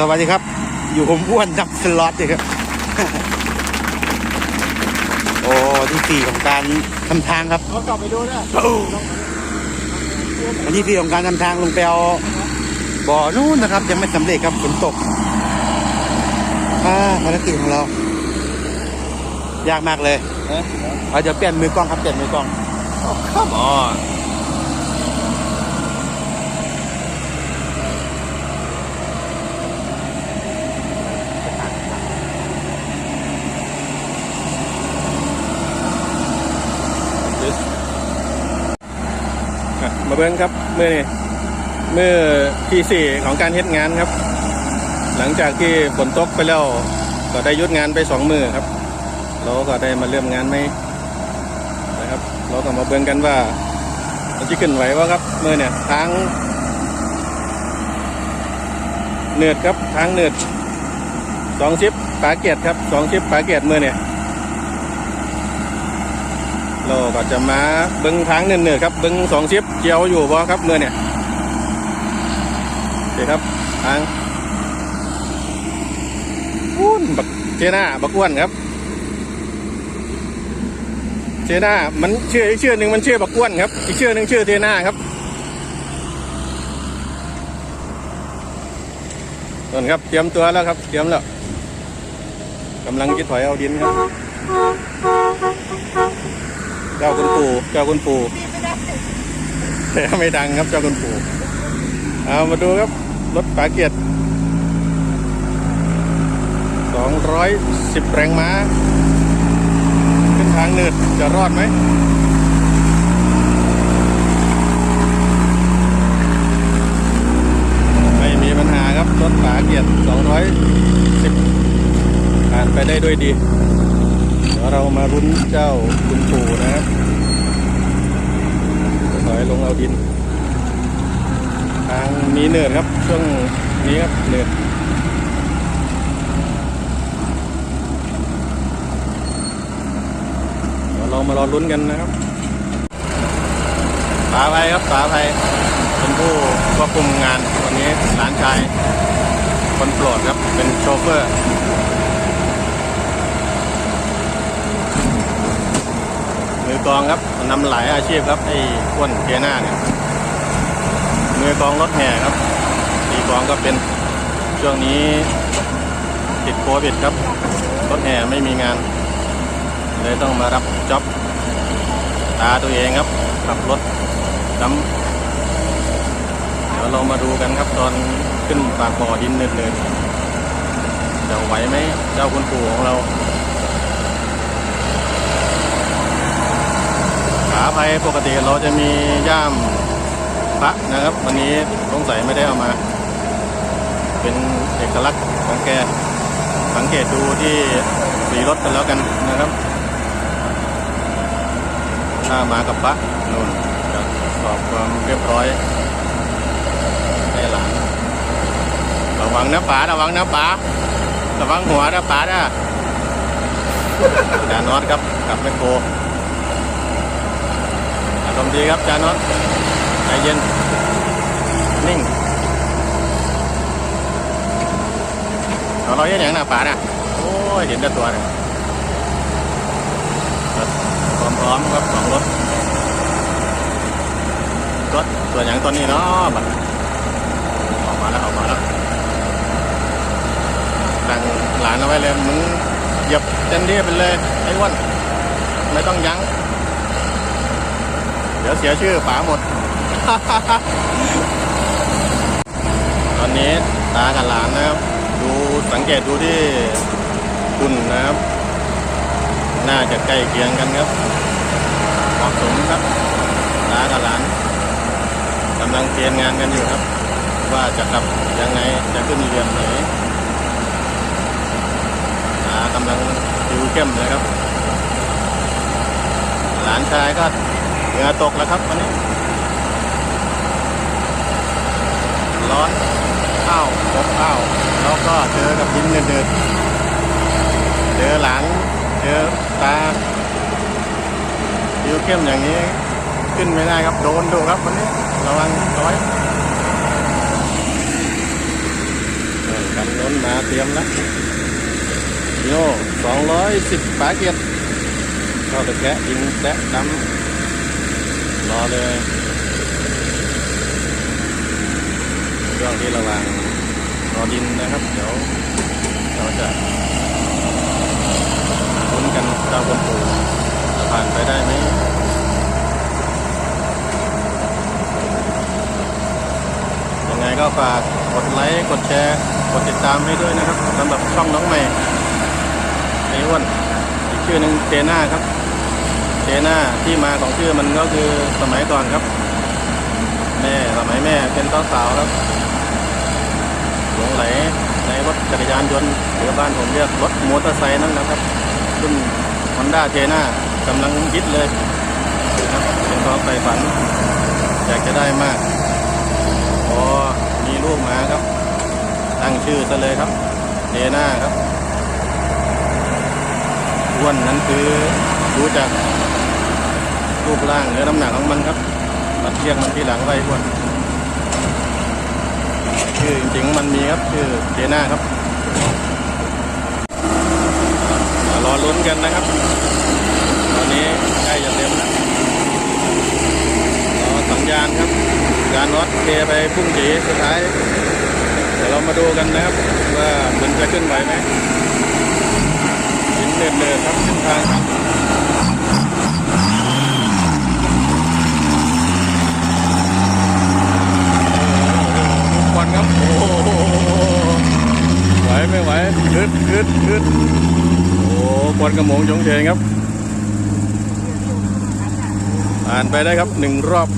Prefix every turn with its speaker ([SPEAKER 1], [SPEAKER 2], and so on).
[SPEAKER 1] สวัสดีครับ อยู่ผมอ้วนนับสล็อตเลยครับ โอ้ที่สี่ของการทำทางครับ
[SPEAKER 2] เขากลับไปดูด้วย
[SPEAKER 1] วันที่สี่ของการทำทางลงไปเอาบ่อนู้นนะครับ ยังไม่สำเร็จครับฝนตกอ่าภารกิจของเรา ยากมากเลยเอาเดี๋ยวเปลี่ยนมือกล้องครับเปลี่ยนมือกล้อง
[SPEAKER 2] ครั
[SPEAKER 3] มาเบิ้งครับเมื่อนี่เมื่อที่สี่ของการเฮ็ดงานครับ หลังจากที่ฝนตกไปแล้ว ก็ได้ยุดงานไปสองมือครับเราก็ได้มาเริ่มงานไหมนะครับ เราก็มาเบิ้งกันว่ามันจะขึ้นไหวว่าครับเมื่อเนี่ยทางเนือดครับทางเนือดสองชิปปาเกียรติครับสองชิปปาเกียรติเมื่อเนี่ย เราก็จะมาเบิ้งทางเนื่อยๆครับเบิ้งสองชิปเจียวอยู่บ่ครับเมื่อเนี่ยโอเคครับทางอ้วนบักเจน่าบักอ้วนครับเจน่ามันเชื่ออีกชื่อหนึ่งมันเชื่อบักอ้วนครับอีกชื่อหนึ่งชื่อเจน่าครับต้นครับเตรียมตัวแล้วครับเตรียมแล้วกำลังจะถอยเอาดินครับ เจ้าคุณปู่เจ้าคุณปู่แต่ไม่ดังครับเจ้าคุณปู่เอามาดูครับรถปาเกียรติ210 แรงม้าขึ้นทางเนิดจะรอดไหมไม่มีปัญหาครับรถปาเกียรติ210ผ่านไปได้ด้วยดี ดี๋ยวเรามารุ้นเจ้าคุณปู่นะครับจะถอยลงเอาดิน ทางมีเนินครับ ช่วงนี้ครับเนินเดี๋ยวเรามารอลุ้นกันนะครับปาภัยครับปาภัยเป็นผู้ควบคุมงานวันนี้หลานชายคนโปรดครับเป็นโชเฟอร์ มือ กองครับนำหลายอาชีพครับไอ้อ้วนเทียหน้าเนี่ยมือกลองรถแห่ครับตีกองก็เป็นช่วงนี้ติดโควิดครับรถแห่ไม่มีงาน เลยต้องมารับจ็อบตาตัวเองครับขับรถดำเดี๋ยวเรามาดูกันครับตอนขึ้นปากบ่อดินเนินๆจะไหวไหมเจ้าคุณปู่ของเราาภัยปกติเราจะมีย่ามพระนะครับ วันนี้สงสัยไม่ได้เอามา เป็นเอกลักษณ์ของแก สังเกตดูที่สีรถกันแล้วกันนะครับถ้ามากับพระนู่นสอบความเรียบร้อยให้หลานระวังนะป๋าระวังนะป๋าระวังหัวนะป๋านะอย่านอนครับกลับไม่โกอารมดีครับจานนท์ใจเย็น นิ่งเราเราเย็นอย่างหน้าป่าน่ะโอ้ยเห็นแต่ตัวเนี่ยพร้อมๆครับสองรถรถตัวอย่างตัวนี้เนาะบัดออกมาแล้วออกมาแล้วตั้งหลานเอาไว้เลยมึงเหยียบเต็มที่ไปเลยไอ้วันไม่ต้องยั้ง ดี๋ยวเสียชื่อป๋าหมด ตอนนี้ตากับหลานนะครับ ดูสังเกตดูที่คุณนะครับ น่าจะใกล้เคียงกันครับเหมาะสมครับตากับหลานกำลังเตรียมงานกันอยู่ครับ ว่าจะขับยังไงจะขึ้นเรียมไหนตากำลังดิวเข้มเลยครับ หลานชายก็ เหงื่อตกแล้วครับวันนี้ ร้อนอ้าวอบอ้าวแล้วก็เจอกับดินเดือดเจอหลานเจอตาผิวเข้มอย่างนี้ ขึ้นไม่ได้ครับ โดนดูครับวันนี้ ระวังร้อยเออกันมาเตรียมแล้วโย่สองร้อยสิบฝาเกียรติเข้าตะแกะดินแตะดำ รอเลยช่วงที่ระหว่างรอดินนะครับ เดี๋ยวเราจะลุ้นกันเจ้าคนปูจะผ่านไปได้ไหมยังไงก็ฝากกดไลค์กดแชร์ กดติดตามให้ด้วยนะครับสำหรับช่องน้องใหม่ไอ้อ้วนอีกชื่อหนึ่งเจน่าครับ เจน่าที่มาของชื่อมันก็คือสมัยก่อนครับ แม่สมัยแม่เป็นสาวสาวๆครับหลงไหลในรถจักรยานยนต์หรือบ้านผมเรียกรถมอเตอร์ไซค์นั่นนะครับรุ่นฮอนด้าเจน่ากำลังฮิตเลยครับเป็นความใฝ่ฝัน อยากจะได้มากพอมีลูกมาครับ ตั้งชื่อซะเลยครับเจน่าครับอ้วนนั้นคือดูจาก รูปร่างหรือน้ำหนักของมันครับมาเทียบมันที่หลังไว้อ้วนชื่อจริงๆมันมีครับชื่อเจน่าครับรอลุ้นกันนะครับ ตอนนี้ใกล้จะเต็มแล้วรอสัญญาณครับการวัดเทไปพุ่งจีสุดท้าย เดี๋ยวเรามาดูกันนะครับ ว่ามันจะขึ้นไหวไหมหินเนินๆครับเส้นทางครับควันครับ โอ้โห ไหมขึ้นขึ้นขึ้โอ้ควันกระหมงจงเทงครับผ่านไปได้ครับหนึ่งรอบ